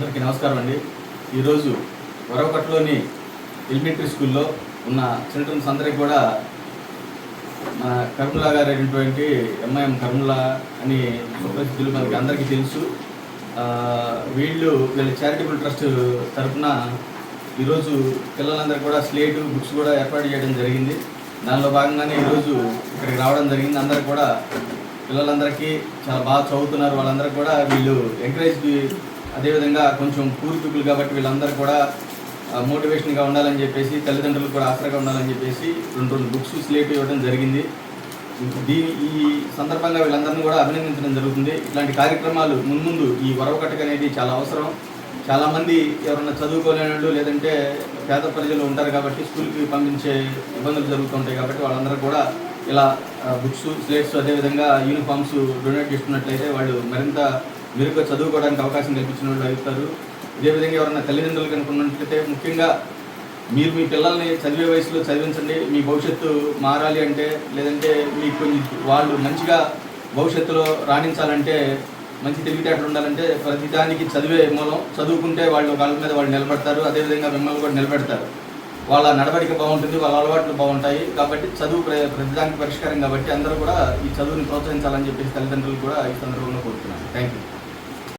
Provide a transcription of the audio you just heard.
అందరికీ నమస్కారం అండి. ఈరోజు వరవకట్లోని ఎలిమెంటరీ స్కూల్లో ఉన్న చిల్డ్రన్స్ అందరికీ కూడా మన కర్ముల గారు అయినటువంటి ఎంఐఎం కర్ముల అని సుప్రసిద్ధులు మనకి అందరికీ తెలుసు. వీళ్ళు వీళ్ళ చారిటబుల్ ట్రస్ట్ తరఫున ఈరోజు పిల్లలందరికీ కూడా స్లేటు బుక్స్ కూడా ఏర్పాటు చేయడం జరిగింది. దానిలో భాగంగానే ఈరోజు ఇక్కడికి రావడం జరిగింది. అందరు కూడా పిల్లలందరికీ చాలా బాగా చదువుతున్నారు. వాళ్ళందరికీ కూడా వీళ్ళు ఎంకరేజ్ అదేవిధంగా కొంచెం పూర్ కాబట్టి వీళ్ళందరూ కూడా మోటివేషన్గా ఉండాలని చెప్పేసి తల్లిదండ్రులు కూడా ఆసరాగా ఉండాలని చెప్పేసి రెండు రెండు బుక్స్ స్లేట్ ఇవ్వడం జరిగింది. దీని ఈ సందర్భంగా వీళ్ళందరినీ కూడా అభినందించడం జరుగుతుంది. ఇట్లాంటి కార్యక్రమాలు మున్ముందు ఈ వరవకట్టక అనేది చాలా అవసరం. చాలామంది ఎవరన్నా చదువుకోలేని లేదంటే పేద ప్రజలు ఉంటారు కాబట్టి స్కూల్కి పంపించే ఇబ్బందులు జరుగుతుంటాయి కాబట్టి వాళ్ళందరూ కూడా ఇలా బుక్స్ స్లేట్స్ అదేవిధంగా యూనిఫామ్స్ డొనేట్ చేస్తున్నట్లయితే వాళ్ళు మరింత మెరుగ్గా చదువుకోవడానికి అవకాశం కల్పించిన వాళ్ళు అవుతారు ఇదేవిధంగా ఎవరైనా తల్లిదండ్రులు కనుక్కున్నట్లయితే ముఖ్యంగా మీరు మీ పిల్లల్ని చదివే వయసులో చదివించండి. మీ భవిష్యత్తు మారాలి అంటే లేదంటే మీకు కొంచెం వాళ్ళు మంచిగా భవిష్యత్తులో రాణించాలంటే మంచి తెలివితేటలు ఉండాలంటే ప్రతిదానికి చదివే మూలం చదువుకుంటే వాళ్ళు వాళ్ళ మీద వాళ్ళు నిలబడతారు. అదేవిధంగా మిమ్మల్ని కూడా నిలబెడతారు. వాళ్ళ నడవడిక బాగుంటుంది వాళ్ళ అలవాట్లు బాగుంటాయి. కాబట్టి చదువు ప్ర- ప్రతిదానికి పరిష్కారం కాబట్టి అందరూ కూడా ఈ చదువుని ప్రోత్సహించాలని చెప్పేసి తల్లిదండ్రులు కూడా ఈ సందర్భంలో కోరుతున్నాను. Thank you